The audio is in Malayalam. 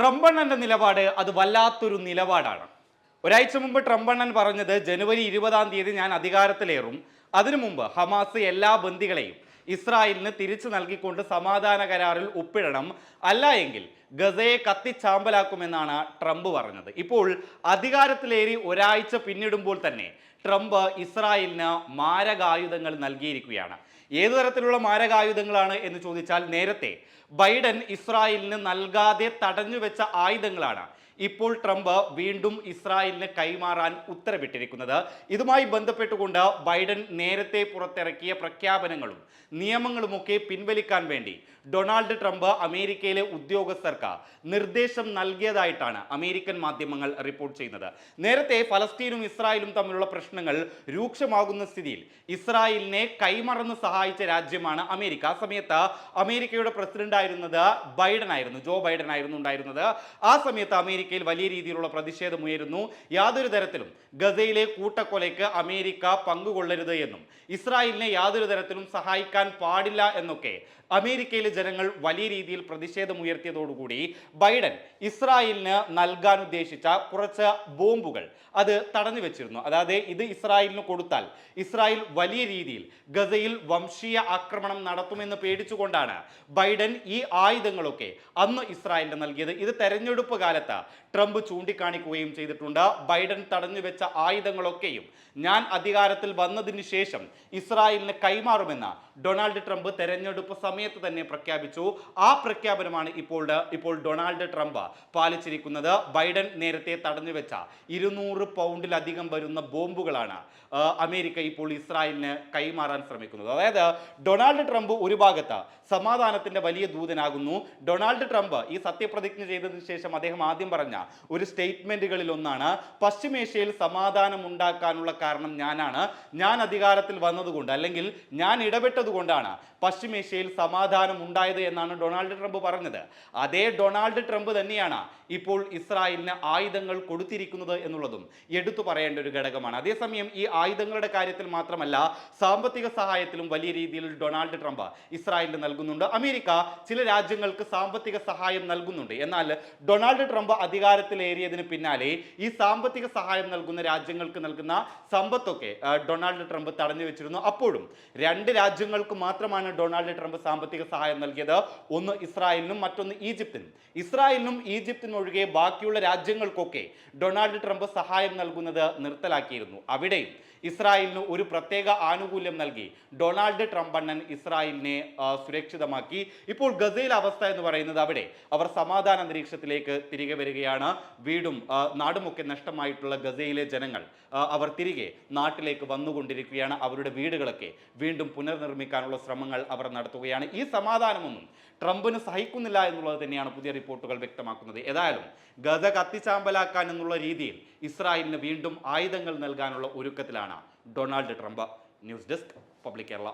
ട്രംപണ്ണന്റെ നിലപാട് അത് വല്ലാത്തൊരു നിലപാടാണ്. ഒരാഴ്ച മുമ്പ് ട്രംപണ്ണൻ പറഞ്ഞത് ജനുവരി ഇരുപതാം തീയതി ഞാൻ അധികാരത്തിലേറും. അതിനു മുമ്പ് ഹമാസ് എല്ലാ ബന്ദികളെയും ഇസ്രായേലിന് തിരിച്ചു നൽകിക്കൊണ്ട് സമാധാന കരാറിൽ ഒപ്പിടണം. അല്ല എങ്കിൽ ഗസയെ കത്തിച്ചാമ്പലാക്കുമെന്നാണ് ട്രംപ് പറഞ്ഞത്. ഇപ്പോൾ അധികാരത്തിലേറി ഒരാഴ്ച പിന്നിടുമ്പോൾ തന്നെ ട്രംപ് ഇസ്രായേലിന് മാരകായുധങ്ങൾ നൽകിയിരിക്കുകയാണ്. ഏതു തരത്തിലുള്ള മാരകായുധങ്ങളാണ് എന്ന് ചോദിച്ചാൽ നേരത്തെ ബൈഡൻ ഇസ്രായേലിന് നൽകാതെ തടഞ്ഞു വെച്ച ആയുധങ്ങളാണ് ഇപ്പോൾ ട്രംപ് വീണ്ടും ഇസ്രായേലിന് കൈമാറാൻ ഉത്തരവിട്ടിരിക്കുന്നത്. ഇതുമായി ബന്ധപ്പെട്ടുകൊണ്ട് ബൈഡൻ നേരത്തെ പുറത്തിറക്കിയ പ്രഖ്യാപനങ്ങളും നിയമങ്ങളുമൊക്കെ പിൻവലിക്കാൻ വേണ്ടി ഡൊണാൾഡ് ട്രംപ് അമേരിക്കയിലെ ഉദ്യോഗസ്ഥർക്ക് നിർദ്ദേശം നൽകിയതായിട്ടാണ് അമേരിക്കൻ മാധ്യമങ്ങൾ റിപ്പോർട്ട് ചെയ്യുന്നത്. നേരത്തെ ഫലസ്തീനും ഇസ്രായേലും തമ്മിലുള്ള പ്രശ്നങ്ങൾ രൂക്ഷമാകുന്ന സ്ഥിതിയിൽ ഇസ്രായേലിനെ കൈമറന്ന് സഹായിച്ച രാജ്യമാണ് അമേരിക്ക. ആ സമയത്ത് അമേരിക്കയുടെ പ്രസിഡന്റ് ആയിരുന്നത് ബൈഡൻ ആയിരുന്നു ജോ ബൈഡൻ ആയിരുന്നു ഉണ്ടായിരുന്നത്. ആ സമയത്ത് അമേരിക്കയിൽ വലിയ രീതിയിലുള്ള പ്രതിഷേധമുയരുന്നു യാതൊരു തരത്തിലും ഗസയിലെ കൂട്ടക്കൊലയ്ക്ക് അമേരിക്ക പങ്കുകൊള്ളരുത് എന്നും ഇസ്രായേലിനെ യാതൊരു തരത്തിലും സഹായിക്കാൻ പാടില്ല എന്നൊക്കെ അമേരിക്കയിലെ ജനങ്ങൾ വലിയ രീതിയിൽ പ്രതിഷേധം ഉയർത്തിയതോടുകൂടി ബൈഡൻ ഇസ്രായേലിന് നൽകാൻ ഉദ്ദേശിച്ച കുറച്ച് ബോംബുകൾ അത് തടഞ്ഞു വെച്ചിരുന്നു. അതായത് ഇത് ഇസ്രായേലിന് കൊടുത്താൽ ഇസ്രായേൽ വലിയ രീതിയിൽ ഗസയിൽ വംശീയ ആക്രമണം നടത്തുമെന്ന് പേടിച്ചുകൊണ്ടാണ് ബൈഡൻ ഈ ആയുധങ്ങളൊക്കെ അന്ന് ഇസ്രായേലിന് നൽകിയത്. ഇത് തെരഞ്ഞെടുപ്പ് കാലത്ത് ട്രംപ് ചൂണ്ടിക്കാണിക്കുകയും ചെയ്തിട്ടുണ്ട്. ബൈഡൻ തടഞ്ഞു വെച്ച ആയുധങ്ങളൊക്കെയും ഞാൻ അധികാരത്തിൽ വന്നതിന് ശേഷം ഇസ്രായേലിന് കൈമാറുമെന്ന് ഡൊണാൾഡ് ട്രംപ് തെരഞ്ഞെടുപ്പ് സമയത്ത് തന്നെ പ്രഖ്യാപിച്ചു. ആ പ്രഖ്യാപനമാണ് ഇപ്പോൾ ഇപ്പോൾ ഡൊണാൾഡ് ട്രംപ് പാലിച്ചിരിക്കുന്നത് ബൈഡൻ നേരത്തെ തടഞ്ഞു വെച്ച ഇരുന്നൂറ് പൗണ്ടിലധികം വരുന്ന ബോംബുകളാണ് അമേരിക്ക ഇപ്പോൾ ഇസ്രായേലിന് കൈമാറാൻ ശ്രമിക്കുന്നത്. അതായത് ഡൊണാൾഡ് ട്രംപ് ഒരു ഭാഗത്ത് സമാധാനത്തിന്റെ വലിയ ദൂതനാകുന്നു. ഡൊണാൾഡ് ട്രംപ് ഈ സത്യപ്രതിജ്ഞ ചെയ്തതിനു ശേഷം അദ്ദേഹം ആദ്യം പറഞ്ഞ ഒരു സ്റ്റേറ്റ്മെന്റുകളിൽ ഒന്നാണ് പശ്ചിമേഷ്യയിൽ സമാധാനം ഉണ്ടാക്കാനുള്ള കാരണം ഞാനാണ്. ഞാൻ അധികാരത്തിൽ വന്നതുകൊണ്ട് അല്ലെങ്കിൽ ഞാൻ ഇടപെട്ടതുകൊണ്ടാണ് പശ്ചിമേഷ്യയിൽ സമാധാനം ഉണ്ടായത് എന്നാണ് ഡൊണാൾഡ് ട്രംപ് പറഞ്ഞത്. അതേ ഡൊണാൾഡ് ട്രംപ് തന്നെയാണ് ഇപ്പോൾ ഇസ്രായേലിന് ആയുധങ്ങൾ കൊടുത്തിരിക്കുന്നത് എന്നുള്ളതും എടുത്തു പറയേണ്ട ഒരു ഘടകമാണ്. അതേസമയം ഈ ആയുധങ്ങളുടെ കാര്യത്തിൽ മാത്രമല്ല സാമ്പത്തിക സഹായത്തിലും വലിയ രീതിയിൽ ഡൊണാൾഡ് ട്രംപ് ഇസ്രായേലിന് നൽകുന്നുണ്ട്. അമേരിക്ക ചില രാജ്യങ്ങൾക്ക് സാമ്പത്തിക സഹായം നൽകുന്നുണ്ട്. എന്നാൽ ഡൊണാൾഡ് ട്രംപ് അധികാരത്തിലേറിയതിന് പിന്നാലെ ഈ സാമ്പത്തിക സഹായം നൽകുന്ന രാജ്യങ്ങൾക്ക് നൽകുന്ന സമ്പത്തൊക്കെ ഡൊണാൾഡ് ട്രംപ് തടഞ്ഞു വെച്ചിരുന്നു. അപ്പോഴും രണ്ട് രാജ്യങ്ങൾക്ക് മാത്രമാണ് ഡൊണാൾഡ് ട്രംപ് സാമ്പത്തിക സഹായം നൽകിയത്. ഒന്ന് ഇസ്രായേലിനും മറ്റൊന്ന് ഈജിപ്തിനും. ഇസ്രായേലിനും ഈജിപ്തിനും ഒഴികെ ബാക്കിയുള്ള രാജ്യങ്ങൾക്കൊക്കെ ഡൊണാൾഡ് ട്രംപ് സഹായം നൽകുന്നത് നിർത്തലാക്കിയിരുന്നു. അവിടെയും ഇസ്രായേലിന് ഒരു പ്രത്യേക ആനുകൂല്യം നൽകി. ഡൊണാൾഡ് ട്രംപ് അണ്ണൻ ഇസ്രായേലിനെ സുരക്ഷിതമാക്കി. ഇപ്പോൾ ഗസയിൽ അവസ്ഥ എന്ന് പറയുന്നത് അവിടെ. അവർ സമാധാന അന്തരീക്ഷത്തിലേക്ക് തിരികെ വരികയാണ്. വീടും നാടുമൊക്കെ നഷ്ടമായിട്ടുള്ള ഗസയിലെ ജനങ്ങൾ അവർ തിരികെ നാട്ടിലേക്ക് വന്നുകൊണ്ടിരിക്കുകയാണ്. അവരുടെ വീടുകളൊക്കെ വീണ്ടും പുനർനിർമ്മിക്കാനുള്ള ശ്രമങ്ങൾ അവർ നടത്തുകയാണ്. ഈ സമാധാനമൊന്നും ട്രംപിന് സഹിക്കുന്നില്ല എന്നുള്ളത് തന്നെയാണ് പുതിയ റിപ്പോർട്ടുകൾ വ്യക്തമാക്കുന്നത്. ഏതായാലും ഗസ കത്തിച്ചാമ്പലാക്കാൻ എന്നുള്ള രീതിയിൽ ഇസ്രായേലിന് വീണ്ടും ആയുധങ്ങൾ നൽകാനുള്ള ഒരുക്കത്തിലാണ് Donald Trump news desk public Kerala